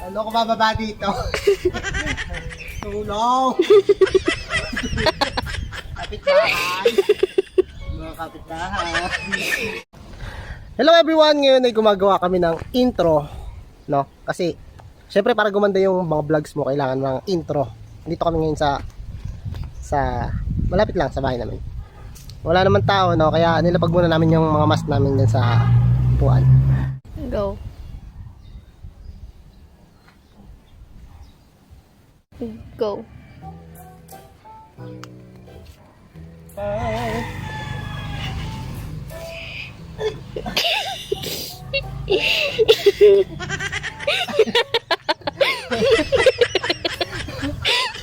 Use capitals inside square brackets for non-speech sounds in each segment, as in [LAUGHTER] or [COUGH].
Ano ko bababa dito? [LAUGHS] Tulong! kapitbahay! Mga kapitbahay! Hello everyone! Ngayon ay gumagawa kami ng intro. No? Kasi, syempre para gumanda yung mga vlogs mo, kailangan ng intro. Dito kami ngayon sa sa malapit lang sa bahay namin. Wala naman tao, no? Kaya nilapag muna namin yung mga mask namin dyan sa puan. Go. Go.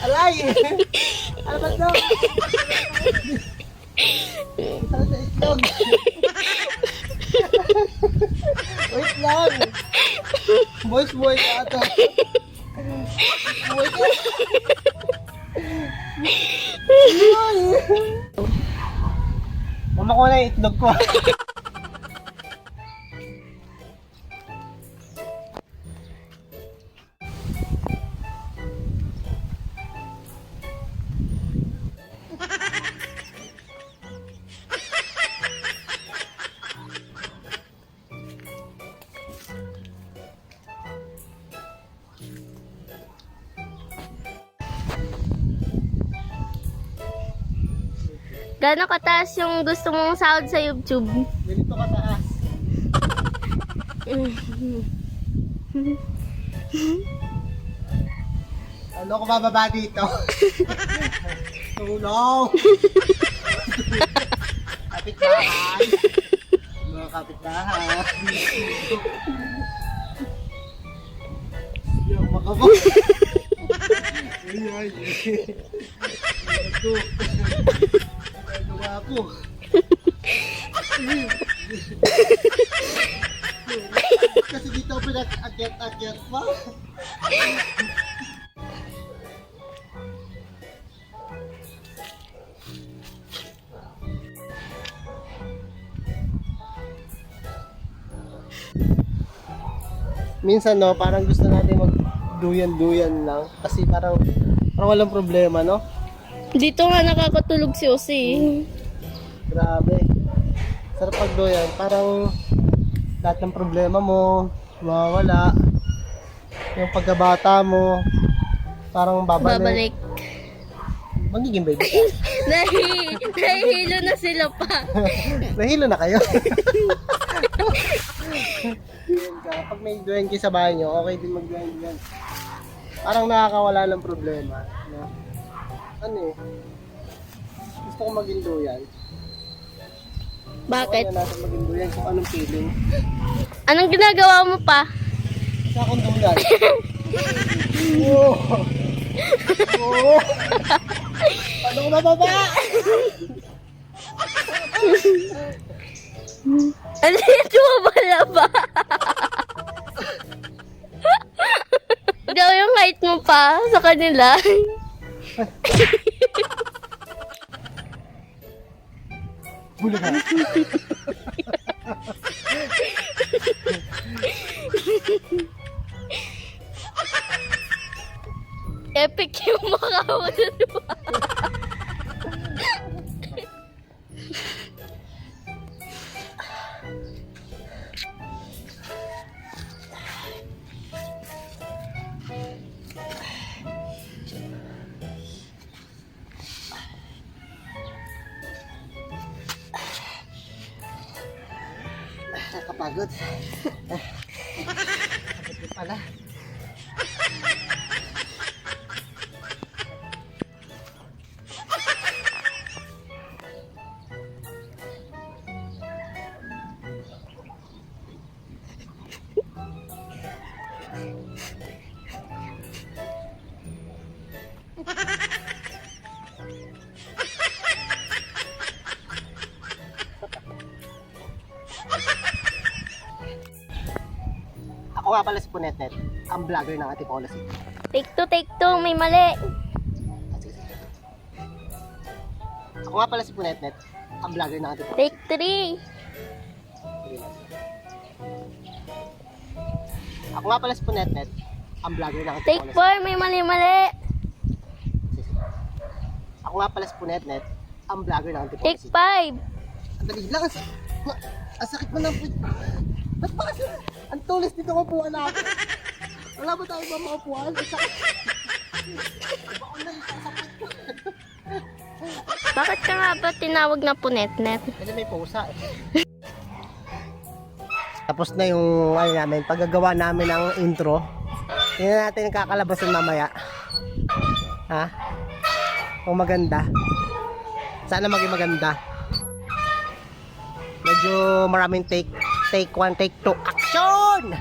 Alay! ano ba ito? Ano sa itlog? Wait lang! Boys, boys ata. Mama ko na itlog ko. [LAUGHS] Gano'ng kataas yung gusto mong sahod sa YouTube? Ganito kataas. Ano ko bababa dito? [LAUGHS] Tulong! kapitbahay! Mga kapitbahay! Ako makabok. Ay, ay, ay. Kasi dito pinag-agyat-agyat pa. Minsan no, parang gusto natin mag duyan-duyan lang kasi parang parang walang problema, no? Dito nga nakakatulog si Osi. Grabe. Sarap pag duyan, parang lahat ng problema mo mawawala. Yung pagkabata mo parang babalik. Babalik. Magiging baby ka. [LAUGHS] Nahi, nahihilo na sila pa. [LAUGHS] Nahilo na kayo. Yun [LAUGHS] ka. Pag may duyan kayo sa bahay nyo, okay din mag-duyan yan. Parang nakakawala ng problema. No? Ano eh? Gusto ko maging duyan. Bakit? Ano natin maging duyan kung anong feeling. Anong ginagawa mo pa? Sa akong duyan. Oo. [LAUGHS] Oo. Paano ko mababa? Liit mo pala ba? Ikaw yung height mo pa sa kanila. [LAUGHS] Bulaga. Epic yung mukha mo dun ba? Nakakapagod. Kapagod [LAUGHS] pala. Ako nga pala si Punetnet, ang vlogger ng Ate Policy. Take two, take two, may mali. Ako nga pala si Punetnet, ang vlogger ng Ate Policy. Take three. Ako nga pala si Punetnet, ang vlogger ng Take Antipolis. 4, may mali-mali. Ako nga pala si Punetnet, ang vlogger ng Antipolis. Take 5. Ang dali lang. Ang sakit mo ng. Ba't ba kasi? Ang tulis dito ang upuan natin. Wala ba tayo ba mga upuan? Ang sakit. Bako na yung sasakit ko. Bakit ka nga ba tinawag na punetnet? Kasi may pusa eh. Tapos na yung ano namin, paggagawa namin ng intro. Tingnan natin yung kakalabasan mamaya. Ha? Kung maganda. Sana maging maganda. Medyo maraming take take one, take two, action!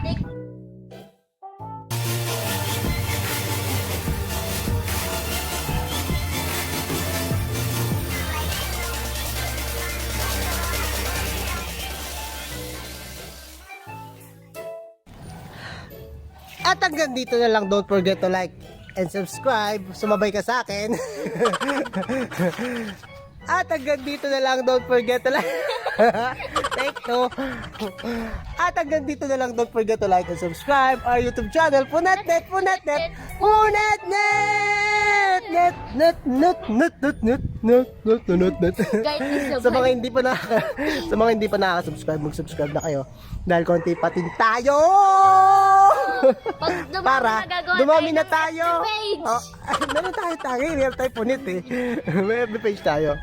At hanggang dito na lang, don't forget to like and subscribe. Sumabay ka sa akin. [LAUGHS] At hanggang dito na lang, don't forget to like. [LAUGHS] Two. At hanggang dito na lang, don't forget to like and subscribe our YouTube channel. Punatnet, Punatnet, Punatnet! Net, net, net, net, net, net, net, net, net, net. Isabay. Sa mga hindi pa na [LAUGHS] sa mga hindi pa nakaka-subscribe, mag-subscribe na kayo dahil konti patin tayo. Pag dumami Para na dumami tayo na tayo. Oh, [LAUGHS] meron tayo tayo, real time punit eh. [LAUGHS] May page tayo.